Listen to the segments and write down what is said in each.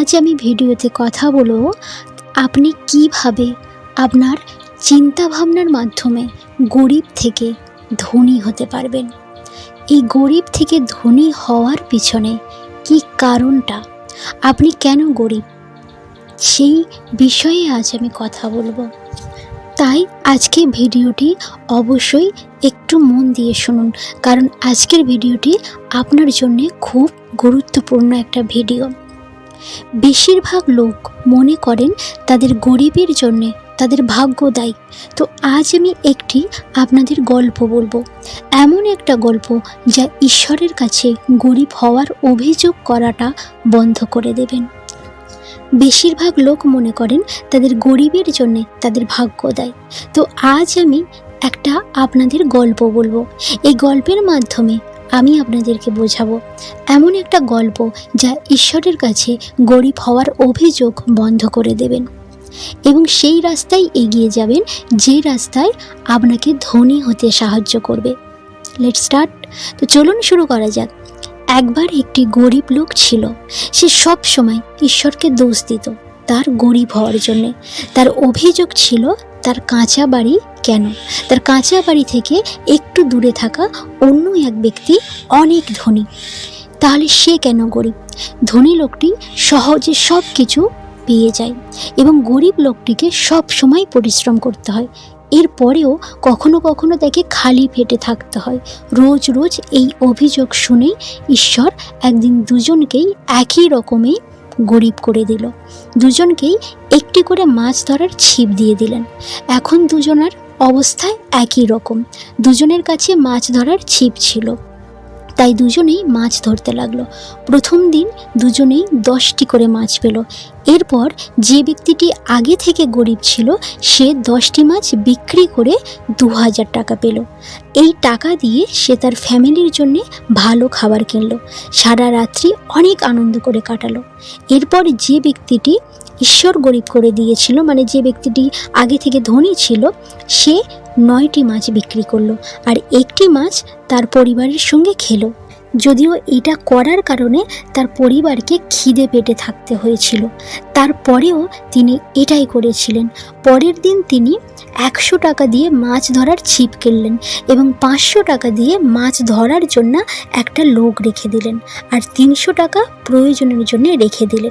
আজ আমি ভিডিওতে কথা বলব আপনি কীভাবে আপনার চিন্তা ভাবনার মাধ্যমে গরিব থেকে ধনী হতে পারবেন। এই গরিব থেকে ধনী হওয়ার পিছনে কি কারণটা? আপনি কেন গরিব? সেই বিষয়ে আজ আমি কথা বলব। তাই আজকে ভিডিওটি অবশ্যই একটু মন দিয়ে শুনুন, কারণ আজকের ভিডিওটি আপনার জন্য খুব গুরুত্বপূর্ণ একটা ভিডিও। বেশিরভাগ লোক মনে করেন তাদের গরিবের জন্যে তাদের ভাগ্য দায়ী। তো আজ আমি একটি আপনাদের গল্প বলব। এমন একটা গল্প যা ঈশ্বরের কাছে গরিব হওয়ার অভিযোগ করাটা বন্ধ করে দেবেন। বেশিরভাগ লোক মনে করেন তাদের গরিবের জন্যে তাদের ভাগ্য দেয়। তো আজ আমি একটা আপনাদের গল্প বলব। এই গল্পের মাধ্যমে আমি আপনাদেরকে বোঝাবো। এমন একটা গল্প যা ঈশ্বরের কাছে গরিব হওয়ার অভিযোগ বন্ধ করে দেবেন। এবং সেই রাস্তায় এগিয়ে যাবেন, যে রাস্তায় আপনাকে ধনী হতে সাহায্য করবে। লেট স্টার্ট তো চলুন শুরু করা যাক। একবার একটি গরিব লোক ছিল। সে সব সময় ঈশ্বরকে দোষ দিত। তার গরিব হওয়ার জন্যে। তার অভিযোগ ছিল, তার কাঁচা বাড়ি কেন? তার কাঁচা বাড়ি থেকে একটু দূরে থাকা অন্য এক ব্যক্তি অনেক ধনী। তাহলে সে কেন গরিব? ধনী লোকটি সহজে সব কিছু পেয়ে যায় এবং গরিব লোকটিকে সব সময় পরিশ্রম করতে হয়। এরপরেও কখনো কখনো তাকে খালি পেটে থাকতে হয়। রোজ রোজ এই অভিযোগ শুনে ঈশ্বর একদিন দুজনকেই একই রকমই গরিব করে দিল। দুজনকেই একটি করে মাছ ধরার ছিপ দিয়ে দিলেন। এখন দুজনার অবস্থায় একই রকম। দুজনের কাছে মাছ ধরার ছিপ ছিল। তাই দুজনেই মাছ ধরতে লাগল। প্রথম দিন দুজনেই দশটি করে মাছ পেল। এরপর যে ব্যক্তিটি আগে থেকে গরিব ছিল, সে দশটি মাছ বিক্রি করে দু হাজার টাকা পেল। এই টাকা দিয়ে সে তার ফ্যামিলির জন্য ভালো খাবার কিনলো। সারা রাত্রি অনেক আনন্দ করে কাটালো। এরপর যে ব্যক্তিটি ঈশ্বর গরিব করে দিয়েছিল মানে যে ব্যক্তিটি আগে থেকে ধনী ছিল, সে নয়টি মাছ বিক্রি করল আর একটি মাছ তার পরিবারের সঙ্গে খেলো। যদিও এটা করার কারণে তার পরিবারকে খিদে পেটে থাকতে হয়েছিল। তারপরেও তিনি এটাই করেছিলেন। পরের দিন তিনি একশো টাকা দিয়ে মাছ ধরার ছিপ কিনলেন এবং পাঁচশো টাকা দিয়ে মাছ ধরার জন্য একটা লোক রেখে দিলেন আর তিনশো টাকা প্রয়োজনের জন্য রেখে দিলেন।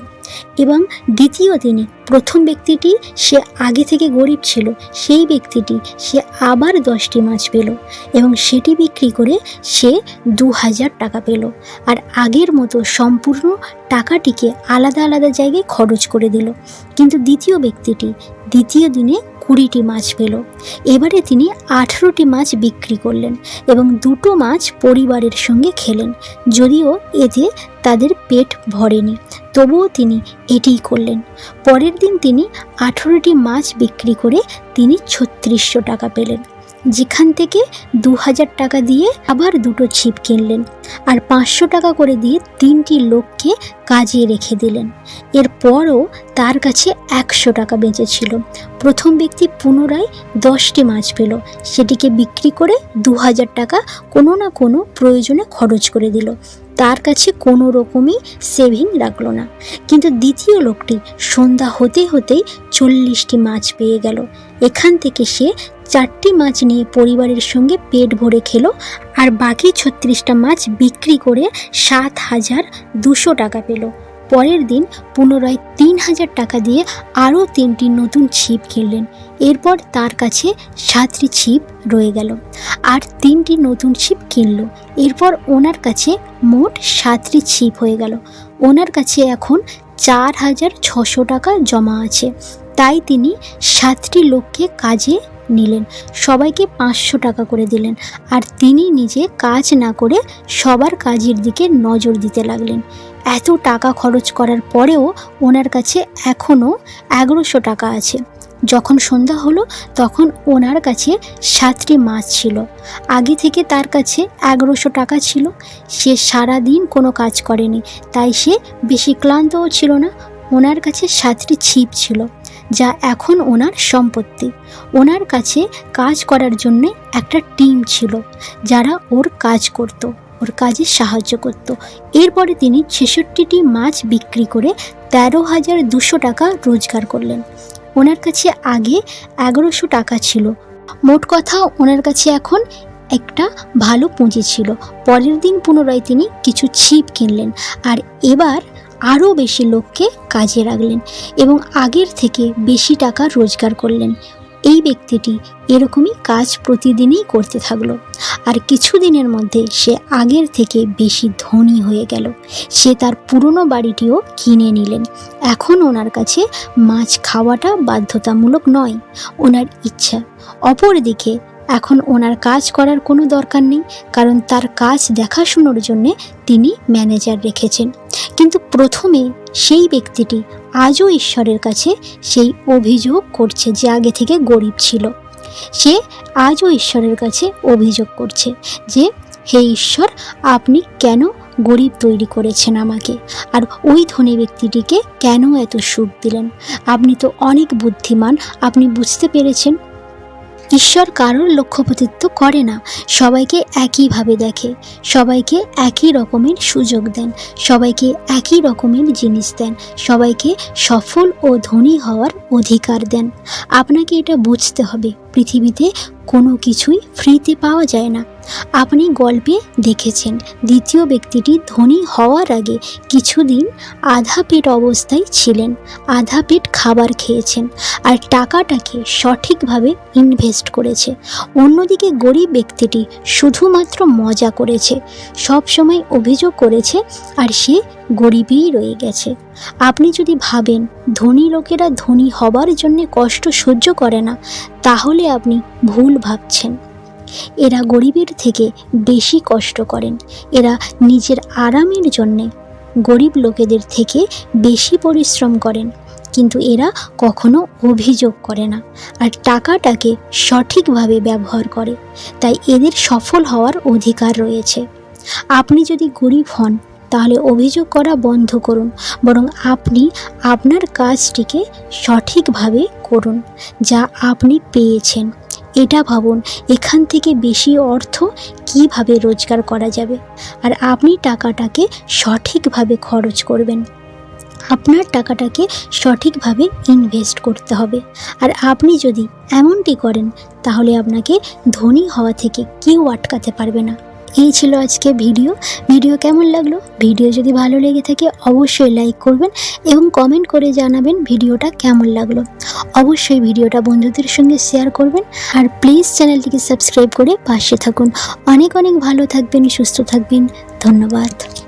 এবং দ্বিতীয় দিনে প্রথম ব্যক্তিটি সে আগে থেকে গরিব ছিল, সেই ব্যক্তিটি সে আবার দশটি মাছ পেল এবং সেটি বিক্রি করে সে দু হাজার টাকা পেল। আর আগের মতো সম্পূর্ণ টাকাটিকে আলাদা আলাদা জায়গায় খরচ করে দিল। কিন্তু দ্বিতীয় ব্যক্তিটি দ্বিতীয় দিনে কুড়িটি মাছ পেল। এবারে তিনি আঠেরোটি মাছ বিক্রি করলেন এবং দুটো মাছ পরিবারের সঙ্গে খেলেন। যদিও এতে তাদের পেট ভরেনি। তবুও তিনি এটিই করলেন। পরের দিন তিনি আঠেরোটি মাছ বিক্রি করে তিনি ছত্রিশশো টাকা পেলেন। যেখান থেকে দু হাজার টাকা দিয়ে আবার দুটো ছিপ কিনলেন আর পাঁচশো টাকা করে দিয়ে তিনটি লোককে কাজে রেখে দিলেন। এরপরও তার কাছে একশো টাকা বেঁচেছিল। প্রথম ব্যক্তি পুনরায় দশটি মাছ পেল। সেটিকে বিক্রি করে দু হাজার টাকা কোনো না কোনো প্রয়োজনে খরচ করে দিল। তার কাছে কোনো রকমই সেভিং রাখল না। কিন্তু দ্বিতীয় লোকটি সন্ধ্যা হতে হতেই চল্লিশটি মাছ পেয়ে গেল। এখান থেকে সে চারটি মাছ নিয়ে পরিবারের সঙ্গে পেট ভরে খেলো, আর বাকি ছত্রিশটা মাছ বিক্রি করে সাত হাজার দুশো টাকা পেল। পরের দিন পুনরায় তিন হাজার টাকা দিয়ে আরও তিনটি নতুন ছিপ কিনলেন। এরপর তার কাছে সাতটি ছিপ রয়ে গেল, আর তিনটি নতুন ছিপ কিনলো। এরপর ওনার কাছে মোট সাতটি ছিপ হয়ে গেল। ওনার কাছে এখন চার হাজার ছশো টাকা জমা আছে। তাই তিনি সাতটি লোককে কাজে নিলেন। সবাইকে পাঁচশো টাকা করে দিলেন আর তিনি নিজে কাজ না করে সবার কাজের দিকে নজর দিতে লাগলেন। এত টাকা খরচ করার পরেও ওনার কাছে এখনও এগারোশো টাকা আছে। যখন সন্ধ্যা হলো, তখন ওনার কাছে সাতটি মাছ ছিল। আগে থেকে তার কাছে এগারোশো টাকা ছিল। সে সারা দিন কোনো কাজ করেনি, তাই সে বেশি ক্লান্তও ছিল না ওনার কাছে সাতটি ছিপ ছিল, যা এখন ওনার সম্পত্তি। ওনার কাছে কাজ করার জন্য একটা টিম ছিল, যারা ওর কাজ করত, ওর কাজে সাহায্য করত। এরপরে তিনি ছেষট্টিটি মাছ বিক্রি করে তেরো হাজার দুশো টাকা রোজগার করলেন। ওনার কাছে আগে এগারোশো টাকা ছিল। মোট কথা, ওনার কাছে এখন একটা ভালো পুঁজি ছিল। পরের দিন পুনরায় তিনি কিছু ছিপ কিনলেন। আর এবার আরও বেশি লোককে কাজে রাখলেন এবং আগের থেকে বেশি টাকা রোজগার করলেন। এই ব্যক্তিটি এরকমই কাজ প্রতিদিনই করতে থাকল। আর কিছুদিনের মধ্যে সে আগের থেকে বেশি ধনী হয়ে গেল। সে তার পুরনো বাড়িটিও কিনে নিলেন। এখন ওনার কাছে মাছ খাওয়াটা বাধ্যতামূলক নয়, ওনার ইচ্ছা। অপরদিকে, এখন ওনার কাজ করার কোনো দরকার নেই, কারণ তার কাজ দেখাশুনোর জন্যে তিনি ম্যানেজার রেখেছেন। কিন্তু প্রথমে সেই ব্যক্তিটি আজও ঈশ্বরের কাছে সেই অভিযোগ করছে যে আগে থেকে গরিব ছিল। সে আজও ঈশ্বরের কাছে অভিযোগ করছে যে, হে ঈশ্বর, আপনি কেন গরিব তৈরি করেছেন আমাকে? আর ওই ধনী ব্যক্তিটিকে কেন এত সুখ দিলেন? আপনি তো অনেক বুদ্ধিমান, আপনি বুঝতে পেরেছেন ঈশ্বর কারোর লক্ষ্যপতিত্ব করে না। সবাইকে একইভাবে দেখে, সবাইকে একই রকমের সুযোগ দেন, সবাইকে একই রকমের জিনিস দেন, সবাইকে সফল ও ধনী হওয়ার অধিকার দেন। আপনাকে এটা বুঝতে হবে। পৃথিবীতে কোনো কিছুই ফ্রিতে পাওয়া যায় না। আপনি গল্পে দেখেছেন, দ্বিতীয় ব্যক্তিটি ধনী হওয়ার আগে কিছুদিন আধা পেট অবস্থায় ছিলেন আধা পেট খাবার খেয়েছেন আর টাকাটাকে সঠিকভাবে ইনভেস্ট করেছে। অন্যদিকে গরিব ব্যক্তিটি শুধুমাত্র মজা করেছে সব সময় অভিযোগ করেছে আর সে গরিবই রয়ে গেছে। আপনি যদি ভাবেন ধনী লোকেরা ধনী হবার জন্য কষ্ট সহ্য করে না তাহলে আপনি ভুল ভাবছেন। এরা গরিবের থেকে বেশি কষ্ট করেন। এরা নিজের আরামের জন্যে গরিব লোকেদের থেকে বেশি পরিশ্রম করেন। কিন্তু এরা কখনো অভিযোগ করে না আর টাকাটাকে সঠিকভাবে ব্যবহার করে। তাই এদের সফল হওয়ার অধিকার রয়েছে। আপনি যদি গরিব হন তাহলে অভিযোগ করা বন্ধ করুন। বরং আপনি আপনার কাজটিকে সঠিকভাবে করুন, যা আপনি পেয়েছেন। এটা ভাবুন, এখান থেকে বেশি অর্থ কীভাবে রোজগার করা যাবে? আর আপনি টাকাটাকে সঠিকভাবে খরচ করবেন। আপনার টাকাটাকে সঠিকভাবে ইনভেস্ট করতে হবে। আর আপনি যদি এমনটি করেন, তাহলে আপনাকে ধনী হওয়া থেকে কেউ আটকাতে পারবে না। এই ছিল আজকে ভিডিও। ভিডিও কেমন লাগল? ভিডিও যদি ভালো লেগে থাকে, অবশ্যই লাইক করবেন এবং কমেন্ট করে জানাবেন ভিডিওটা কেমন লাগল। অবশ্যই ভিডিওটা বন্ধুদের সঙ্গে শেয়ার করবেন আর প্লিজ চ্যানেলটিকে সাবস্ক্রাইব করে পাশে থাকুন। অনেক অনেক ভালো থাকবেন, সুস্থ থাকবেন। ধন্যবাদ।